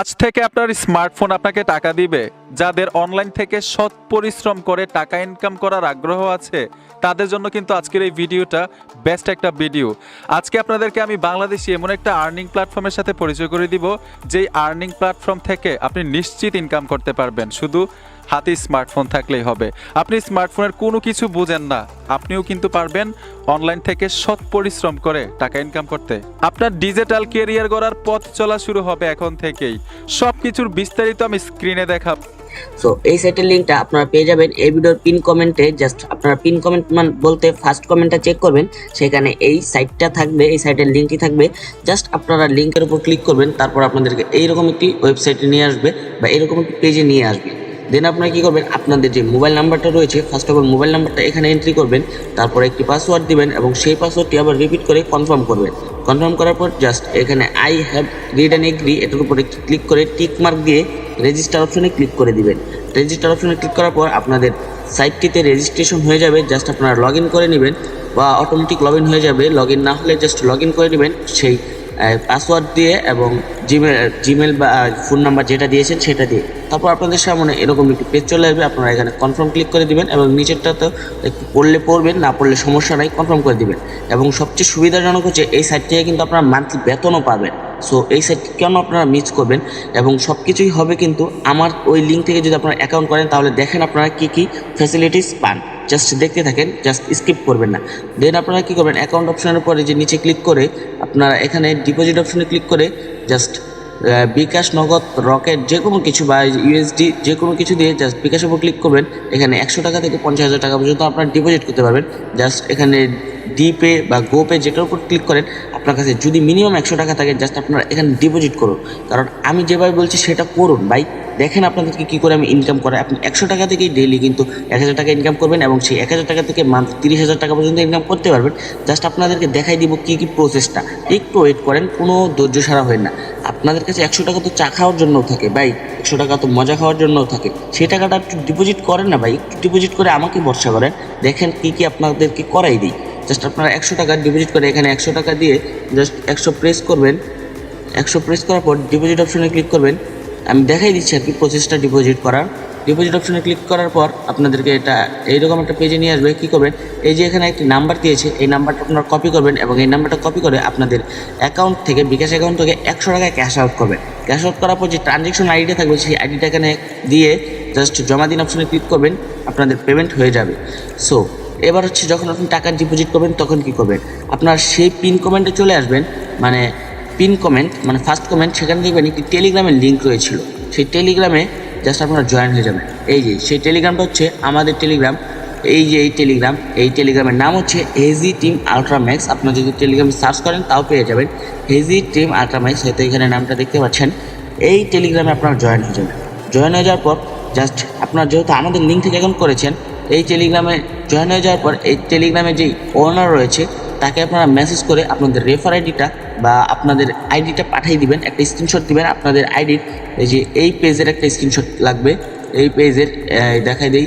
আজ থেকে আপনার স্মার্টফোন আপনাকে টাকা দিবে। যাদের অনলাইন থেকে সৎ পরিশ্রম করে টাকা ইনকাম করার আগ্রহ আছে, তাদের জন্য কিন্তু আজকের এই ভিডিওটা বেস্ট একটা ভিডিও আজকে আপনাদেরকে আমি বাংলাদেশি এমন একটা আর্নিং প্ল্যাটফর্মের সাথে পরিচয় করে দিব, যেই আর্নিং প্ল্যাটফর্ম থেকে আপনি নিশ্চিত ইনকাম করতে পারবেন। শুধু হাতে স্মার্টফোন থাকলেই হবে। আপনি স্মার্টফোনের কোনো কিছু বুঝেন না। আপনিও কিন্তু পারবেন অনলাইন থেকে সৎ পরিশ্রম করে টাকা ইনকাম করতে। আপনার ডিজিটাল কেরিয়ার গড়ার পথ চলা শুরু হবে এখন থেকেই। সব কিছুর বিস্তারিত আমি স্ক্রিনে দেখাব সো এই সাইটের লিঙ্কটা আপনারা পেয়ে যাবেন। এই ভিডিওর পিন কমেন্টে জাস্ট আপনারা পিন কমেন্ট মান বলতে ফার্স্ট কমেন্টটা চেক করবেন। সেখানে এই সাইটটা থাকবে, এই সাইটের লিঙ্কটি থাকবে। জাস্ট আপনারা লিঙ্কের উপর ক্লিক করবেন, তারপর আপনাদেরকে এইরকম একটি ওয়েবসাইটে নিয়ে আসবে বা এরকম একটি পেজে নিয়ে আসবে। দেন আপনারা কী করবেন? আপনাদের যে মোবাইল নাম্বারটা রয়েছে ফার্স্ট অফ অল মোবাইল নাম্বারটা এখানে এন্ট্রি করবেন, তারপর একটি পাসওয়ার্ড দিবেন এবং সেই পাসওয়ার্ডটি আবার রিপিট করে কনফার্ম করবেন। কনফার্ম করার পর জাস্ট এখানে I have read and agree এটার উপরে ক্লিক করে টিক মার্ক দিয়ে রেজিস্টার অপশনে ক্লিক করে দিবেন। রেজিস্টার অপশনে ক্লিক করার পর আপনাদের সাইটটিতে রেজিস্ট্রেশন হয়ে যাবে জাস্ট আপনারা লগ করে নেবেন বা অটোমেটিক লগ হয়ে যাবে। লগ না হলে জাস্ট লগ করে নেবেন, সেই পাসওয়ার্ড দিয়ে এবং জিমেল জিমেল বা ফোন নাম্বার যেটা দিয়েছেন সেটা দিয়ে। তারপর আপনাদের সামনে এরকম একটি পেজ চলে আসবে, আপনারা এখানে কনফার্ম ক্লিক করে দিবেন এবং নিচেরটা তো একটু পড়লে পড়বেন, না পড়লে সমস্যা নাই কনফার্ম করে দিবেন। এবং সবচেয়ে সুবিধাজনক হচ্ছে এই সাইট থেকে কিন্তু আপনারা মান্থলি বেতনও পাবেন। সো এই সাইট কেন আপনারা মিস করবেন? এবং সব কিছুই হবে কিন্তু আমার ওই লিঙ্ক থেকে যদি আপনারা অ্যাকাউন্ট করেন, তাহলে দেখেন আপনারা কী কী ফ্যাসিলিটিস পান। জাস্ট দেখতে থাকেন জাস্ট স্কিপ করবেন না। দেন আপনারা কী করবেন? অ্যাকাউন্ট অপশনের পরে যে নিচে ক্লিক করে, আপনারা এখানে ডিপোজিট অপশনে ক্লিক করে জাস্ট বিকাশ নগদ রকেট যে কোনো কিছু বা ইউএসডি যে কোনো কিছু দিয়ে জাস্ট বিকাশের উপর ক্লিক করবেন। এখানে একশো টাকা থেকে পঞ্চাশ হাজার টাকা পর্যন্ত আপনারা ডিপোজিট করতে পারবেন। জাস্ট এখানে ডিপে বা গোপে যেটার উপর ক্লিক করেন আপনার কাছে যদি মিনিমাম একশো টাকা থাকে জাস্ট আপনারা এখানে ডিপোজিট করুন। কারণ আমি যেভাবে বলছি, সেটা করুন ভাই। দেখেন আপনাদেরকে কী করে আমি ইনকাম করাই। আপনি একশো টাকা থেকেই ডেইলি কিন্তু এক হাজার টাকা ইনকাম করবেন এবং সেই এক হাজার টাকা থেকে মান্থ তিরিশ হাজার টাকা পর্যন্ত ইনকাম করতে পারবেন। জাস্ট আপনাদেরকে দেখাই দিব কী কী প্রসেসটা একটু ওয়েট করেন, কোনো ধৈর্য সারা হয় না। আপনাদের কাছে একশো টাকা তো চা খাওয়ার জন্যও থাকে ভাই। একশো টাকা তো মজা খাওয়ার জন্যও থাকে। সেই টাকাটা একটু ডিপোজিট করেন না ভাই। একটু ডিপোজিট করে আমাকে ভরসা করেন। দেখেন কী কী আপনাদেরকে করাই দিই। জাস্ট আপনারা একশো টাকা ডিপোজিট করে এখানে একশো টাকা দিয়ে জাস্ট একশো প্রেস করবেন। একশো প্রেস করার পর ডিপোজিট অপশনে ক্লিক করবেন। আমি দেখাই দিচ্ছি আর কি প্রসেসটা ডিপোজিট করার। ডিপোজিট অপশনে ক্লিক করার পর আপনাদেরকে এটা এইরকম একটা পেজে নিয়ে আসবে। কী করবেন? এই যে এখানে একটি নাম্বার দিয়েছে, এই নাম্বারটা আপনারা কপি করবেন এবং এই নাম্বারটা কপি করে আপনাদের অ্যাকাউন্ট থেকে, বিকাশ অ্যাকাউন্ট থেকে একশো টাকা ক্যাশ আউট করবেন। ক্যাশ আউট করার পর যে ট্রানজ্যাকশন আইডিটা থাকবে, সেই আইডিটা এখানে দিয়ে জাস্ট জমা দিন অপশনে ক্লিক করবেন। আপনাদের পেমেন্ট হয়ে যাবে। সো এবার হচ্ছে যখন আপনি টাকা ডিপোজিট করবেন, তখন কি করবেন? আপনার সেই পিন কমেন্টে চলে আসবেন মানে পিন কমেন্ট মানে ফার্স্ট কমেন্ট সেখানে দেখবেন একটি টেলিগ্রামের লিঙ্ক রয়েছিল। সেই টেলিগ্রামে জাস্ট আপনারা জয়েন হয়ে যাবেন। এই যে, সেই টেলিগ্রামটা হচ্ছে আমাদের টেলিগ্রাম এই যে, এই টেলিগ্রাম এই টেলিগ্রামের নাম হচ্ছে হেজি টিম আলট্রাম্যাক্স আপনারা যদি টেলিগ্রামে সার্চ করেন, তাও পেয়ে যাবেন। হেজি টিম আলট্রাম্যাক্স হয়তো এখানে নামটা দেখতে পাচ্ছেন। এই টেলিগ্রামে আপনারা জয়েন হয়ে যাবেন। জয়েন হয়ে যাওয়ার পর জাস্ট আপনার যেহেতু আমাদের লিঙ্ক থেকে এখন করেছেন এই টেলিগ্রামে জয়েন হয়ে যাওয়ার পর এই টেলিগ্রামে যেই ওনার রয়েছে, তাকে আপনারা মেসেজ করে আপনাদের রেফার আইডিটা বা আপনাদের আইডিটা পাঠিয়ে দিবেন, একটা স্ক্রিনশট দিবেন, আপনাদের আইডির এই যে এই পেজের একটা স্ক্রিনশট লাগবে, এই পেজের দেখাই দেই,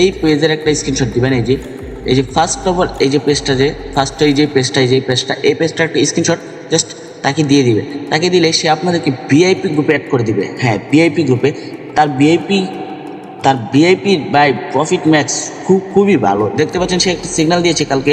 এই পেজের একটা স্ক্রিনশট দিবেন, এই যে এই যে ফার্স্ট অফ অল এই যে পেজটা যে ফার্স্ট এই যে পেজটা এই যে পেজটা এই পেজটা একটা স্ক্রিনশট জাস্ট তাকে দিয়ে দিবে তাকে দিলে সে আপনাদেরকে ভিআইপি গ্রুপে অ্যাড করে দিবে। হ্যাঁ ভিআইপি গ্রুপে তার ভিআইপি তার ভিআইপি বাই প্রফিট ম্যাক্স খুব খুবই ভালো। দেখতে পাচ্ছেন সে একটা সিগনাল দিয়েছে কালকে।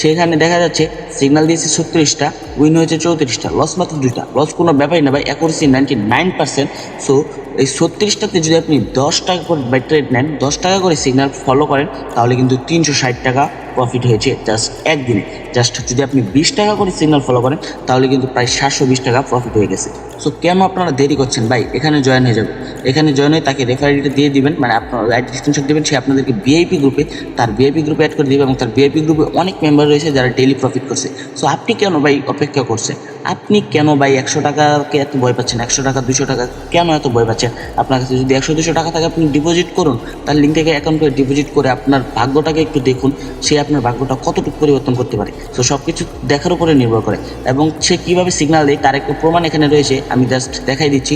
সেখানে দেখা যাচ্ছে সিগনাল দিয়েছে ছত্রিশটা উইন হয়েছে চৌত্রিশটা লস মাত্র দুইটা। লস কোনো ব্যাপারই না ভাই accuracy ninety nine percent so এই ছত্রিশটাতে যদি আপনি দশ টাকা করে বাই ট্রেড নেন, দশ টাকা করে সিগন্যাল ফলো করেন, তাহলে কিন্তু তিনশো ষাট টাকা প্রফিট হয়েছে জাস্ট একদিনে। জাস্ট যদি আপনি বিশ টাকা করে সিগন্যাল ফলো করেন, তাহলে কিন্তু প্রায় সাতশো বিশ টাকা প্রফিট হয়ে গেছে। সো কেন আপনারা দেরি করছেন? ভাই, এখানে জয়েন হয়ে যাবে এখানে জয়েন হয়ে তাকে রেফারিটা দিয়ে দিবেন মানে আপনার আইডি স্ক্রিনশট দেবেন, সে আপনাদেরকে ভিআইপি গ্রুপে তার ভিআইপি গ্রুপে অ্যাড করে দেবে এবং তার ভিআইপি গ্রুপে অনেক মেম্বার রয়েছে যারা ডেলি প্রফিট করছে। সো আপনি কেন ভাই অপেক্ষা করছেন? আপনি কেন ভাই একশো টাকাকে এত ভয় পাচ্ছেন? একশো টাকা, দুশো টাকা, কেন এত ভয় পাচ্ছেন? আপনার কাছে যদি একশো, দুশো টাকা থাকে, আপনি ডিপোজিট করুন। তার লিঙ্ক থেকে অ্যাকাউন্ট করে ডিপোজিট করে আপনার ভাগ্যটাকে একটু দেখুন, সে আপনার ভাগ্যটা কতটুকু পরিবর্তন করতে পারে। তো সব কিছু দেখার উপরে নির্ভর করে। এবং সে কীভাবে সিগনাল দেয়, তার একটু প্রমাণ এখানে রয়েছে, আমি জাস্ট দেখাই দিচ্ছি।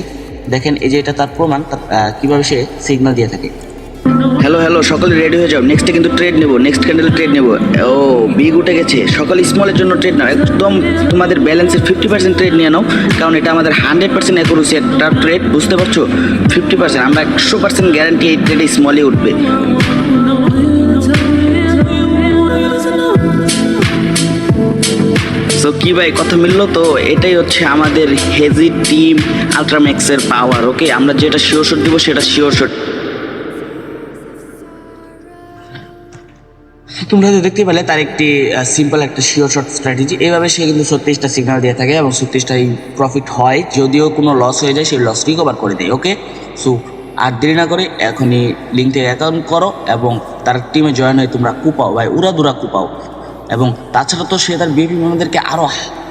দেখেন, এই যে এটা তার প্রমাণ কীভাবে সে সিগনাল দিয়ে থাকে। হ্যালো হ্যালো সকলে রেডি হয়ে যাও। নেক্সটে কিন্তু ট্রেড নেব নেক্সট ক্যান্ডেল ট্রেড নেব। ও বিগ উঠে গেছে। সকলে স্মলের জন্য ট্রেড নাও। একদম তোমাদের ব্যালেন্সের ফিফটি পার্সেন্ট ট্রেড নিয়ে নাও। কারণ এটা আমাদের হান্ড্রেড পার্সেন্ট অ্যাকুরেসি একটা ট্রেড বুঝতে পারছ? ফিফটি পার্সেন্ট আমরা একশো পার্সেন্ট গ্যারান্টি এই ট্রেডে স্মলে উঠবে। সো কি ভাই, কথা মিললো তো? এটাই হচ্ছে আমাদের হেজি টিম আলট্রাম্যাক্সের পাওয়ার ওকে আমরা যেটা শিওর শট দিব, সেটা শিওর শট তোমরা তো দেখতে পেলে, তার একটি সিম্পল একটা শিওর শর্ট স্ট্র্যাটেজি এইভাবে সে কিন্তু ছত্রিশটা সিগন্যাল দিয়ে থাকে এবং ছত্রিশটাই প্রফিট হয়। যদিও কোনো লস হয়ে যায়, সেই লস রিকভার করে দেয় ওকে সো আর দেরি না করে এখনই লিঙ্ক থেকে অ্যাকাউন্ট করো এবং তার টিমে জয়েন হয়ে তোমরা কুপাও, ভাই উড়া দুরা কুপাও। এবং তাছাড়া তো সে তার বিপি মেম্বারদেরকে আরও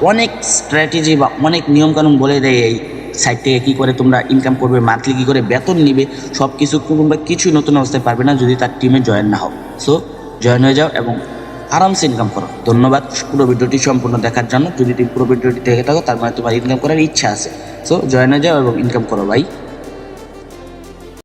অনেক স্ট্র্যাটেজি বা অনেক নিয়মকানুন বলে দেয় এই সাইট থেকে কী করে তোমরা ইনকাম করবে মান্থলি কী করে বেতন নিবে সব কিছু তোমরা কিছুই নতুন অবস্থায় পারবে না যদি তার টিমে জয়েন না হও। সো জয়েন হয়ে যাও এবং আরামসে ইনকাম করো। ধন্যবাদ। পুরো ভিডিওটি সম্পূর্ণ দেখার জন্য। যদি তুমি পুরো ভিডিওটি দেখে থাকো, তার মানে তোমার ইনকাম করার ইচ্ছা আছে। সো জয়েন হয়ে যাও এবং ইনকাম করো ভাই